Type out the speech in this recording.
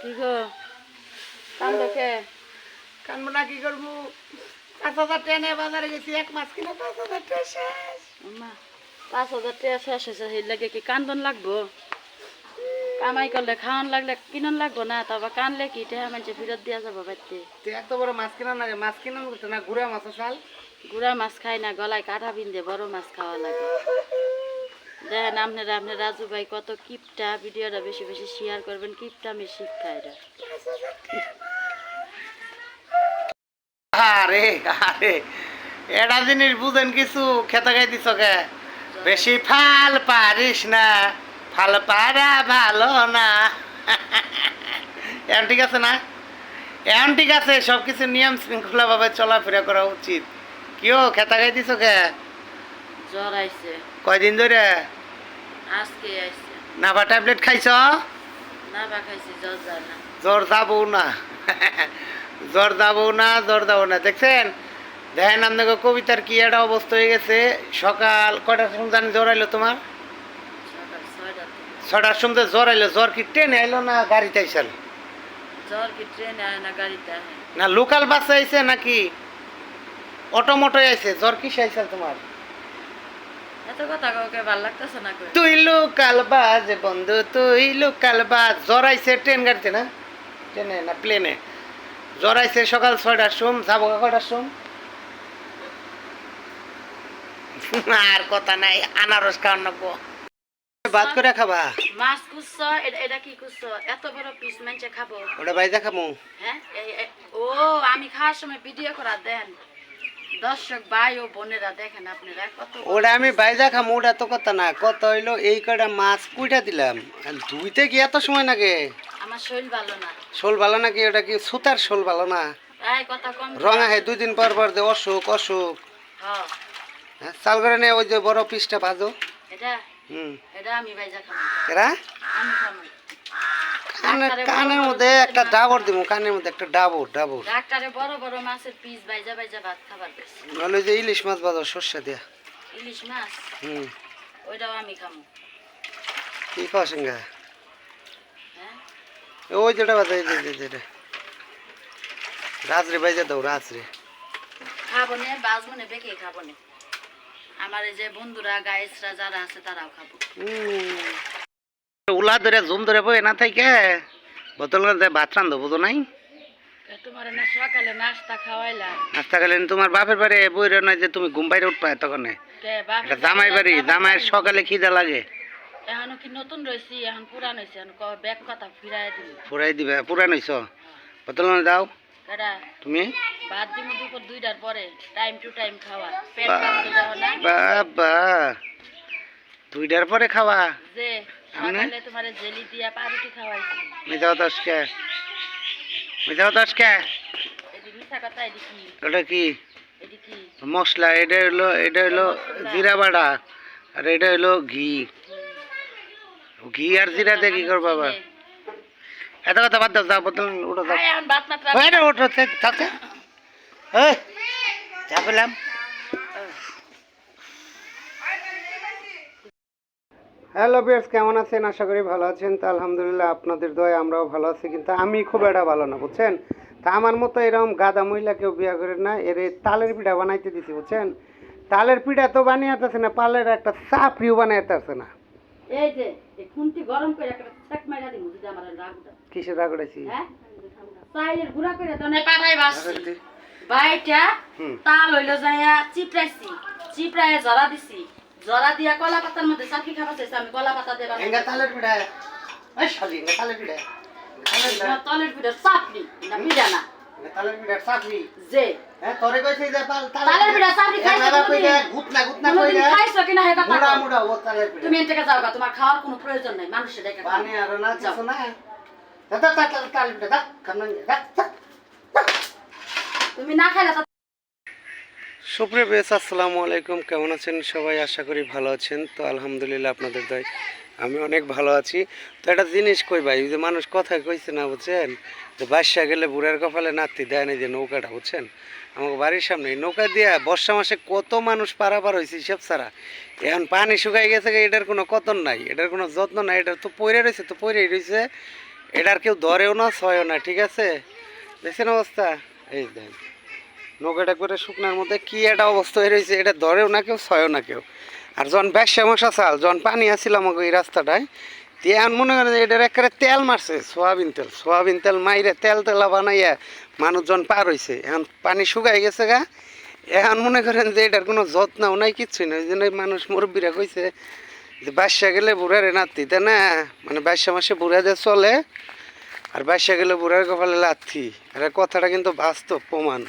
কি গো কাম দেখে। কানবো না কি করব? পাঁচ হাজার ট্রেনে বাজারে গেছি এক মাস কিনা পাঁচ হাজার ট্রেন শেষ। পাঁচ হাজার টাকা শেষ হয়েছে সেই লাগে কি কান্দন লাগবো? কামাই করলে খাওয়ান লাগলে কিনন লাগবো না? তারপর কানলে কি? টেহা মানুষে ফেরত দিয়া যাব বাড়িতে। তুই এত বড় মাছ কিনা না মাছ কিনা না ঘুরে মাছ শাল গুড়া মাছ খাই না গলায় কাঁঠা বিন্দে বড় মাছ খাওয়া লাগে। দেখেন আপনারা আপনার রাজু ভাই কত কিপটা ভিডিওটা বেশি বেশি শেয়ার করবেন কিপটা আমি শিক্ষা এটা। আরে আরে এটা জিনিস বুঝেন কিছু খেতে খাই দিছ কে? বেশি ফাল পারিস না ফাল পারা ভালো না। এখন ঠিক আছে না? এখন ঠিক আছে সব কিছু নিয়ম শৃঙ্খলা ভাবে চলাফেরা করা উচিত। কিও খেতা খাই দিছ কে? জ্বর আইছে। কয়দিন ধরে? আজকে আইছে। না বা ট্যাবলেট খাইছ? না খাইছি জ্বর যায় না। জ্বর যাব না। জ্বর যাব না জ্বর যাব না। দেখছেন? দেখেন আপনাকে কবিতার কি একটা অবস্থা হয়ে গেছে। সকাল কয়টার সময় জানি জ্বর আইলো তোমার? ছটার সময় জ্বর আইলো। জ্বর কি ট্রেনে আইলো না গাড়িতে আইসাল জ্বর কি ট্রেনে আয় না গাড়িতে না লোকাল বাসে আইছে নাকি? অটো মোটো আইছে। জ্বর কিসে আইসাল তোমার? এত কথা কাউকে ভালো লাগতেছে না কই? তুই লোকাল বাস বন্ধু তুই লোকাল বাস জ্বর আইছে ট্রেন গাড়িতে না? ট্রেনে না প্লেনে? জ্বর আইছে সকাল ছয়টার সোম যাব কয়টার সোম আর কথা নাই আনারস খাওয়ার নেব বাদ করে খাবা? মাছ কুচ্ছ এটা কি কুচ্ছ? এত বড় পিস মাংসে খাব। ওটা বাইদা খাব হ্যাঁ? ও আমি খাওয়ার সময় ভিডিও করা দেন। দর্শক ভাই ও বোনেরা দেখেন আপনারা কত ওটা আমি বাইদা খামো ওটা তো কথা না। কত হইল এই কটা মাছ কুইটা দিলাম। ধুইতে কি এত সময় লাগে? আমার ভালো না। শোল ভালো নাকি ওটা কি সুতার শোল ভালো না? রঙ আহে দুই দিন পর পর দে অসুখ অসুখ। হ্যাঁ হ্যাঁ চাল করে নে ওই যে বড় পিসটা ভাজো। এটা? হুম। এটা আমি বাইজা এরা? কানের কানের মধ্যে একটা ডাবর দিব কানের মধ্যে একটা ডাবর ডাবর। ডাক্তারে বড় বড় মাছের পিস বাইজা বাইজা ভাত খাবার দিচ্ছে নাহলে যে ইলিশ মাছ বাজার সর্ষে দিয়া। ইলিশ মাছ? হুম। ওইটাও আমি খাব কি খাওয়া সঙ্গে হ্যাঁ? ওই যেটা বাজা যেটা রাজরে বাইজা দাও রাজরে খাব নে বাজবো নে বেঁকে খাব নে। আমার এই যে বন্ধুরা গায়েসরা যারা আছে তারাও খাব। উলা ধরে জুম ধরে বই না থাইকে বোতল ভাত রান্ধো বুঝো নাই? না নাস্তা খেলে তোমার বাপের বাড়ি বই নয় যে তুমি ঘুম বাইরে উঠবা তখন জামাই বাড়ি জামাইয়ের সকালে খিদা লাগে। এখনও কি নতুন রয়েছি এখন পুরান হয়েছে এখন ব্যাগ কথা ফিরাই দিল ফুরাই দিবে পুরান হইছ বোতল দাও তুমি? ভাত দিব দুপুর দুইটার পরে টাইম টু টাইম খাওয়া পেট না? বাবা। দুইটার পরে খাওয়া যে সকালে তোমার জেলি দিয়া পাউরুটি খাওয়াইছি মিঠাও দশকে মিঠাও দশকে এদি মিঠা কথা এদি কি? ওটা কি? মশলা এটা হলো এটা হলো জিরা বাড়া আর এটা হলো ঘি। ঘি আর জিরা দিয়ে কি করব আবার? এত কথা বাদ দাও যাও বোতল উঠো যাও উঠো থাকে এই যা পেলাম। হ্যালো বিয়ার্স কেমন আছেন? আশা করি ভালো আছেন। তো আলহামদুলিল্লাহ আপনাদের দয়ে আমরাও ভালো আছি। কিন্তু আমি খুব একটা ভালো না বুঝছেন? তা আমার মতো এরকম গাদা মহিলা কেউ বিয়া করে না এর তালের পিঠা বানাইতে দিছি বুঝছেন? তালের পিঠা তো বানিয়ে আসতেছে না পালের একটা চাপড়িও বানিয়ে আসতেছে না। এই যে এই গরম করে একটা চেক মাইরা দিমু যদি আমার রাগ উঠে কিসে হ্যাঁ? চাইলের গুড়া করে তো নাই পাঠাই বাইটা তাল হইল চিপড়াইছি চিপড়াইয়া জরা দিছি। জরা দিয়া কলা পাতার মধ্যে চাকি খাবার চাইছি আমি কলা পাতা বানাই। এঙ্গা তালের পিঠা এই শালি এঙ্গা তালের পিঠা তালের পিঠা চাপড়ি না পিঠা না। এঙ্গা তালের পিঠা চাপড়ি যে। হ্যাঁ তোরে কইছে যে পাল তালের পিঠা চাপড়ি খাইছো খাইছো তুমি? কইছে গুতনা গুতনা কোনোদিন কইছে খাইছো কিনা হে কথা মুড়া মুড়া ও তালের পিঠা তুমি এর যাও তোমার খাওয়ার কোনো প্রয়োজন নাই মানুষের দেখে পানি আর না কিছু না। দাদা তালের পিঠা দা কামন দা তুমি না খাইলে সুপ্রিয় বেস আসসালামু আলাইকুম। কেমন আছেন সবাই? আশা করি ভালো আছেন। তো আলহামদুলিল্লাহ আপনাদের দয়, আমি অনেক ভালো আছি। তো একটা জিনিস কই ভাই যে মানুষ কথায় কইছে না, বুঝছেন? যে বাসা গেলে বুড়ার কপালে নাতি দেয় না যে নৌকাটা, বুঝছেন? আমাকে বাড়ির সামনে নৌকা দিয়া বর্ষা মাসে কত মানুষ পারাপার হয়েছে সব ছাড়া। এখন পানি শুকাই গেছে এটার কোনো কতন নাই, এটার কোনো যত্ন নাই, এটার তো পইরে রয়েছে তো পইরেই রয়েছে এটার কেউ ধরেও না, ছয়ও না, ঠিক আছে? দেখছেন অবস্থা? এই দেন। নৌকাটা করে শুকনার মধ্যে কি একটা অবস্থা হয়ে রয়েছে, এটা ধরেও না কেউ, ছয়ও না কেউ। আর যখন ব্যবসা মশা চাল যখন পানি আসছিল আমাকে এই রাস্তাটায়। দিয়ে এখন মনে করেন এটার একেবারে তেল মারছে, সোয়াবিন তেল সোয়াবিন তেল মাইরে তেল তেলা বানাইয়া মানুষজন পার হয়েছে এখন পানি শুকাই গেছে গা। এখন মনে করেন যে এটার কোনো যত্নও নাই, কিচ্ছুই নাই। ওই জন্য মানুষ মুরব্বীরা কইছে যে বাসা গেলে বুড়ারে নাতি তাই না। মানে বাসা মাসে বুড়া যে চলে, আর বাসা গেলে বুড়ার কপালে লাথি। আর কথাটা কিন্তু বাস্তব প্রমাণ।